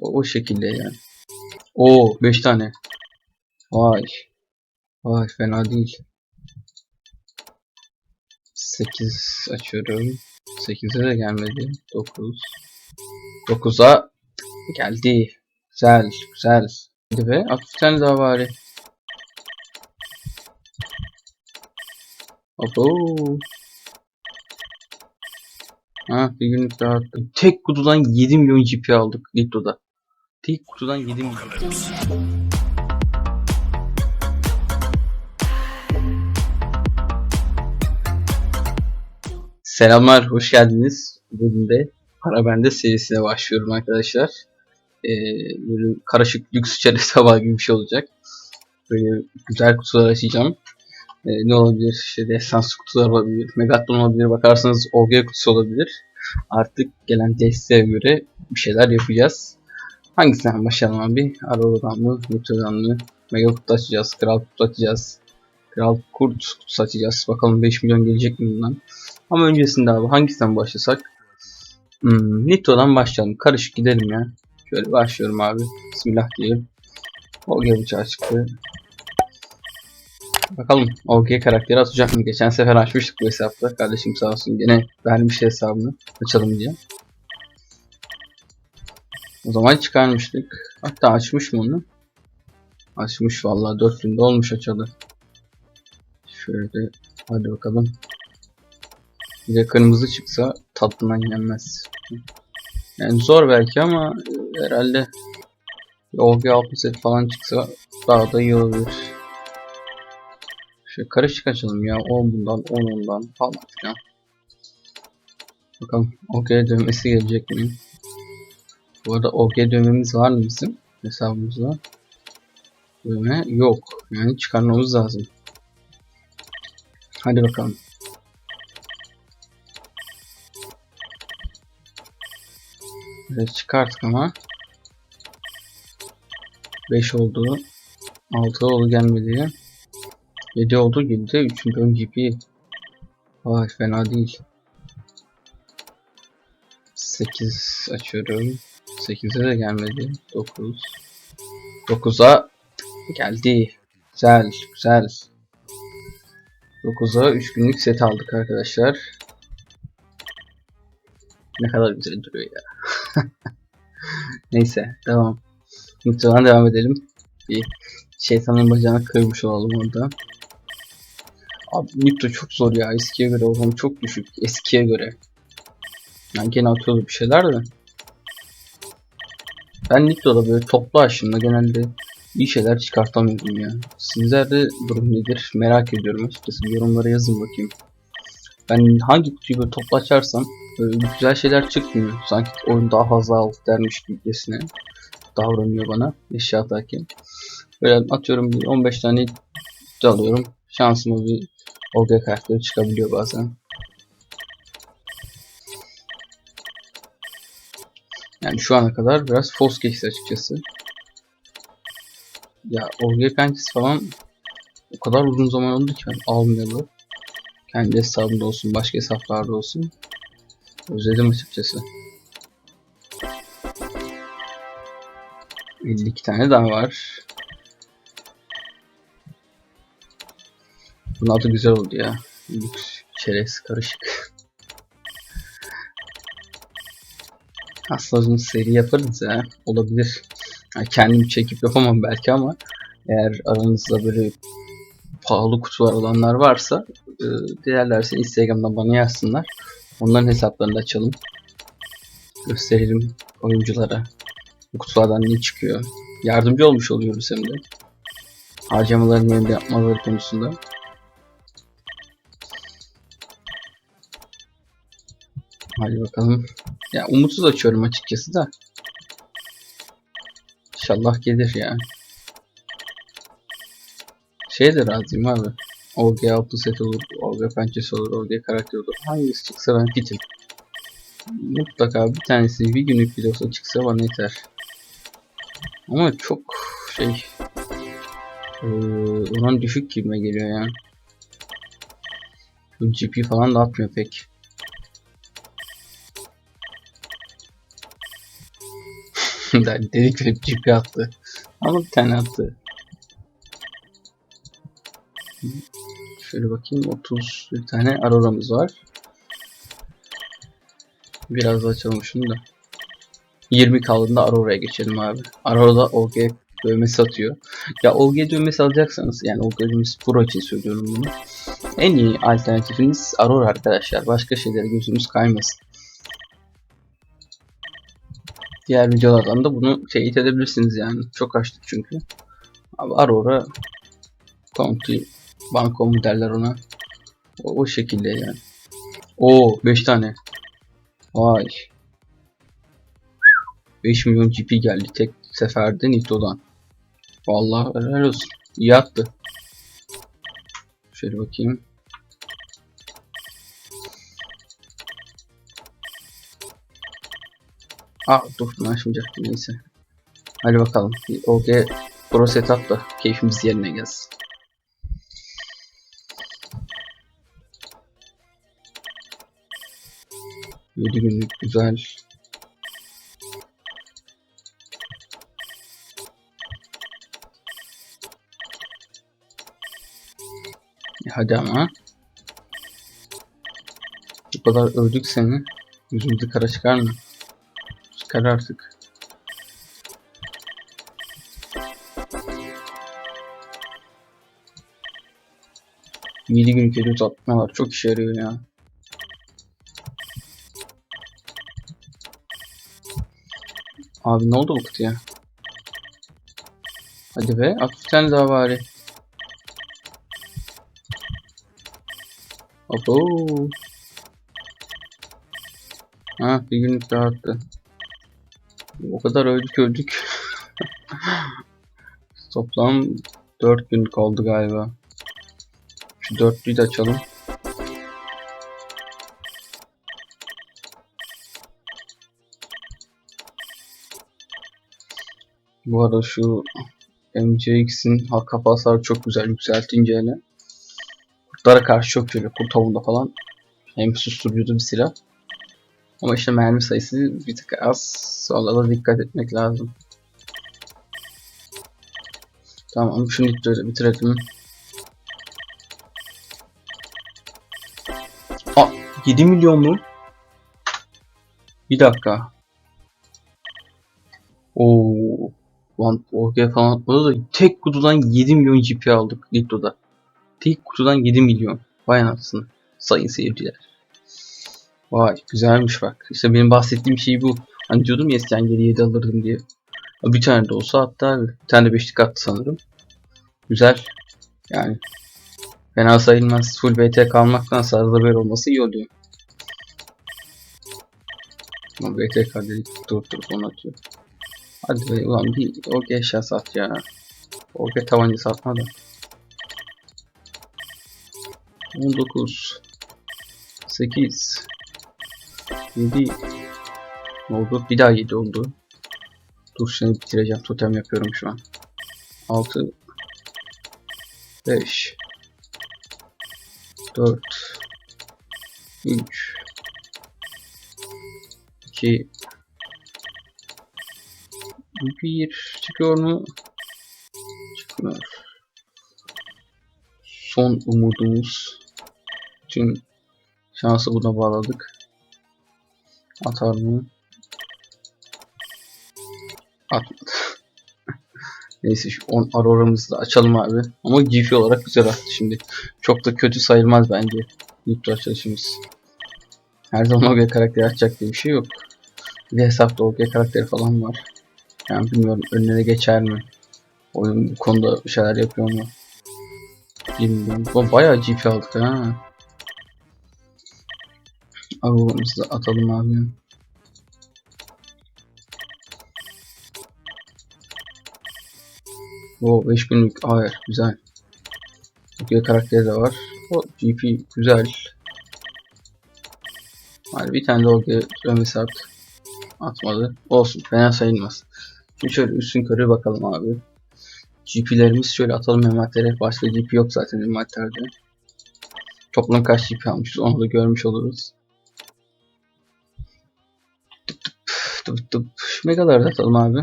O, o şekilde yani. Oo 5 tane. Vay. Vay fena değil. 8 açıyorum. 8'e de gelmedi. 9. 9'a geldi. Güzel, güzel. Hadi be, at bir tane daha bari. Abo. Ha, bir günlük daha attım. Tek kutudan 7 milyon GP aldık Litto'da. Tek kutudan 7 milyon. Selamlar, hoş geldiniz. Bugün de Para Bende serisine başlıyorum arkadaşlar. Ee, böyle karışık lüks içerik sabah gibi bir şey olacak. Böyle güzel kutular açacağım. Ee, ne olabilir? İşte destans kutular olabilir, Megatron olabilir, bakarsanız OG kutusu olabilir. Artık gelen desteğe göre bir şeyler yapacağız. Hangisinden başlayalım abi? Arabadan mı, Metro'dan mı? Mega kutu açacağız, Kral kutu açacağız. Kral kurt kutusu açacağız. Bakalım 5 milyon gelecek mi bundan? Ama öncesinde abi hangisinden başlasak? Hmm, Nito'dan başlayalım. Karışık gidelim ya. Şöyle başlıyorum abi. Bismillah diyelim. OG bıçağı çıktı. Bakalım OG karakteri atacak mı? Geçen sefer açmıştık bu hesapta. Kardeşim sağ olsun gene vermiş hesabını. Açalım diye. O zaman çıkarmıştık. Hatta açmış mı onu? Açmış vallahi 4 günde olmuş açalı. Şöyle hadi bakalım. Bir de kırmızı çıksa tatlından yenmez. Yani zor belki ama e, herhalde OG 6 set falan çıksa daha da iyi olabilir. Şöyle karışık açalım ya. 10 bundan 10 ondan falan filan. Bakalım OG dövmesi gelecek mi? Bu arada OG dövmemiz var mı bizim hesabımızda? Dövme yok. Yani çıkarmamız lazım. Hadi bakalım. Evet çıkarttık ama 5 oldu 6 oldu gelmedi 7 oldu geldi. 3. ön GP Vay fena değil. 8 açıyorum. 8'e de gelmedi. 9 9'a geldi. Güzel güzel. 9'a 3 günlük set aldık arkadaşlar. Ne kadar güzel duruyor ya. Neyse devam. Muhtemelen devam edelim. Bir şeytanın bacağını kırmış olalım orada. Abi Nitro çok zor ya eskiye göre o çok düşük eskiye göre. Yani gene atıyordu bir şeyler de. Ben Nitro'da böyle toplu aşımda genelde iyi şeyler çıkartamıyorum ya. Sizlerde durum nedir merak ediyorum açıkçası yorumlara yazın bakayım. Ben hangi kutuyu böyle toplu açarsam böyle güzel şeyler çıkmıyor. Sanki oyun daha fazla alt dermiş gibisine davranıyor bana eşya atarken. Böyle atıyorum bir 15 tane alıyorum. Şansıma bir OG karakteri çıkabiliyor bazen. Yani şu ana kadar biraz fos geçti açıkçası. Ya OG pençesi falan o kadar uzun zaman oldu ki ben almayalı. Kendi hesabımda olsun, başka hesaplarda olsun. Özledim açıkçası. 52 tane daha var. Bunun adı güzel oldu ya. Lüks, çerez, karışık. Aslında seri yaparız ya. Olabilir. Yani kendim çekip yapamam belki ama eğer aranızda böyle pahalı kutular olanlar varsa e, dilerlerse Instagram'dan bana yazsınlar. Onların hesaplarını açalım. Gösterelim oyunculara. Bu kutulardan ne çıkıyor. Yardımcı olmuş oluyoruz hem de. Harcamaların yerinde yapmaları konusunda. Hadi bakalım. Ya umutsuz açıyorum açıkçası da. İnşallah gelir ya. Şey de razıyım abi. OG altı set olur, OG pençesi olur, OG karakter olur. Hangisi çıksa ben fitim. Mutlaka bir tanesi bir günlük bile olsa çıksa bana yeter. Ama çok şey ee, oran düşük gibime geliyor ya. Bu GP falan da atmıyor pek. Dedik ve GP attı. Ama bir tane attı. Şöyle bakayım 30 bir tane Aurora'mız var. Biraz da açalım şunu da. 20 kaldığında Aurora'ya geçelim abi. Aurora'da OG dövmesi atıyor. Ya OG dövmesi alacaksanız yani OG dövmesi Pro için söylüyorum bunu. En iyi alternatifiniz Aurora arkadaşlar. Başka şeylere gözünüz kaymasın. Diğer videolardan da bunu teyit edebilirsiniz yani. Çok açtık çünkü. Abi Aurora County Banko mu derler ona. O, o şekilde yani. Oo 5 tane. Vay. 5 milyon GP geldi tek seferde Nito'dan. Vallahi helal olsun. İyi attı. Şöyle bakayım. Aa dur bunu açmayacaktım neyse. Hadi bakalım. Bir OG Pro setup da keyfimiz yerine gelsin. Yedi günlük güzel. E hadi ama. Bu kadar övdük seni. Yüzümüzü kara çıkar mı? Çıkar artık. Yedi gün kedi uzatmalar çok işe yarıyor ya. Abi ne oldu bu kutuya? Hadi be at bir tane daha bari. Abo. Ha bir günlük daha attı. O kadar öldük öldük. Toplam 4 gün kaldı galiba. Şu dörtlüyü de açalım. Bu arada şu MCX'in kafa hasarı çok güzel yükseltince hele. Kurtlara karşı çok güzel. Kurt avında falan. Hem susturucudu bir silah. Ama işte mermi sayısı bir tık az. Ona da dikkat etmek lazım. Tamam şunu bitirelim. Aa 7 milyon mu? Bir dakika. Oo. Lan OG falan atmadı da tek kutudan 7 milyon GP aldık Litto'da. Tek kutudan 7 milyon. Vay anasını. Sayın seyirciler. Vay güzelmiş bak. İşte benim bahsettiğim şey bu. Hani diyordum ya eskiden geri 7 alırdım diye. Bir tane de olsa hatta bir tane beşlik attı sanırım. Güzel. Yani fena sayılmaz. Full BT kalmaktansa arada böyle olması iyi oluyor. Ama BT dedik dur dur onu atıyor. Hadi be ulan bir OG eşya sat ya. OG tabanca satma da. 19 8 7 ne oldu? Bir daha 7 oldu. Dur şimdi bitireceğim. Totem yapıyorum şu an. 6 5 4 3 2 bir çıkıyor mu? Çıkmıyor. Son umudumuz. Tüm şansı buna bağladık. Atar mı? Atmadı. Neyse şu 10 Aurora'mızı da açalım abi. Ama GF olarak güzel attı şimdi. Çok da kötü sayılmaz bence. Nitro açılışımız. Her zaman OG karakteri açacak diye bir şey yok. Bir hesapta OG karakteri falan var. Yani bilmiyorum önüne geçer mi? Oyun bu konuda bir şeyler yapıyor mu? Bilmiyorum. Bayağı GP aldık ha. Aurora'mızı da atalım abi. O 5 günlük hayır güzel. Türkiye karakteri de var. O GP güzel. Hadi bir tane de o dövmesi at. Atmadı. Olsun fena sayılmaz. Şimdi şöyle üstün körü bakalım abi. GP'lerimiz şöyle atalım envantere. Başka GP yok zaten envanterde. Toplam kaç GP almışız onu da görmüş oluruz. Tıp tıp. Şu megaları da atalım abi.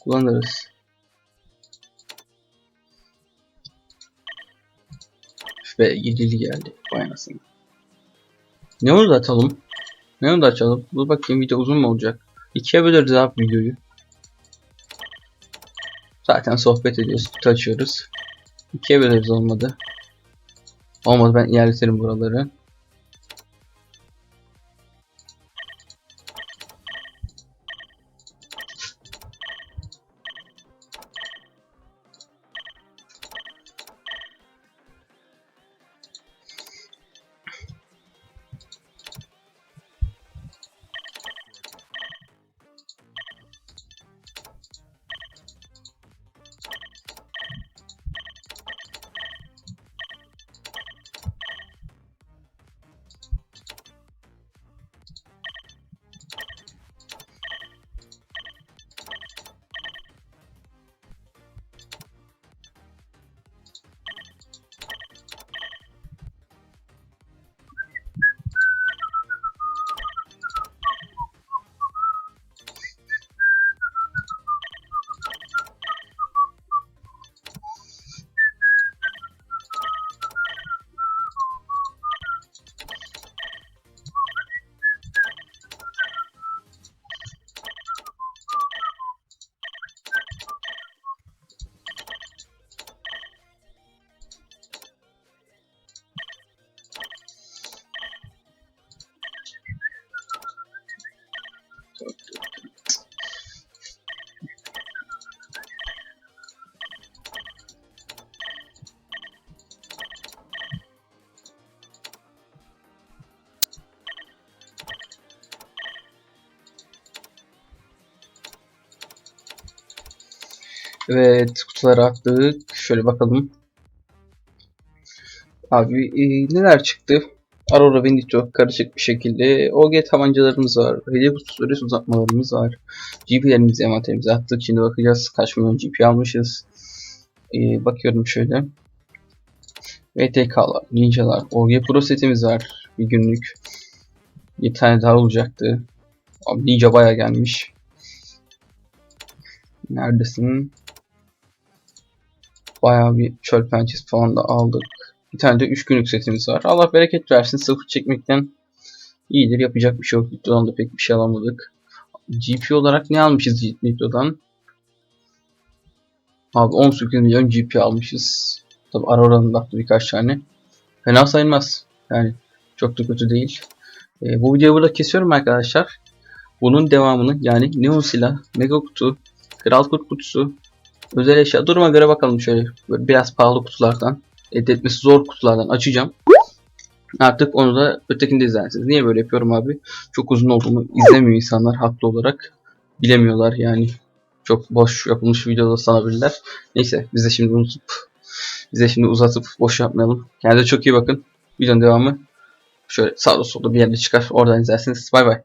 Kullanırız. Ve 7'li geldi. Vay anasını. Neonu da atalım. Neonu da açalım. Dur bakayım video uzun mu olacak? İkiye böleriz abi videoyu. Zaten sohbet ediyoruz. Kutu açıyoruz. İkiye böleriz olmadı. Olmadı ben ilerletirim buraları. Evet kutuları attık. Şöyle bakalım. Abi e, neler çıktı? Aurora Benito karışık bir şekilde. OG tabancalarımız var. Hediye kutusu süresi uzatmalarımız var. GP'lerimizi envanterimize attık. Şimdi bakacağız kaç milyon GP almışız. E, bakıyorum şöyle. VTK'lar, Ninja'lar, OG Pro setimiz var. Bir günlük. Bir tane daha olacaktı. Abi Ninja baya gelmiş. Neredesin? Bayağı bir çöl pençesi falan da aldık. Bir tane de 3 günlük setimiz var. Allah bereket versin. Sıfır çekmekten iyidir. Yapacak bir şey yok. Nito'dan da pek bir şey alamadık. GP olarak ne almışız Nito'dan? Abi 18 milyon GP almışız. Tabi Aurora'nın da attı birkaç tane. Fena sayılmaz. Yani çok da kötü değil. Ee, bu videoyu burada kesiyorum arkadaşlar. Bunun devamını yani Neon Silah, Mega Kutu, Kral Kurt Kutusu, Özel eşya. Duruma göre bakalım şöyle. Böyle biraz pahalı kutulardan. Etmesi zor kutulardan açacağım. Artık onu da ötekinde izlersiniz. Niye böyle yapıyorum abi? Çok uzun olduğunu izlemiyor insanlar haklı olarak. Bilemiyorlar yani. Çok boş yapılmış videoda sanabilirler. Neyse biz de şimdi unutup bize şimdi uzatıp boş yapmayalım. Kendinize çok iyi bakın. Videonun devamı şöyle sağda solda bir yerde çıkar. Oradan izlersiniz. Bay bay.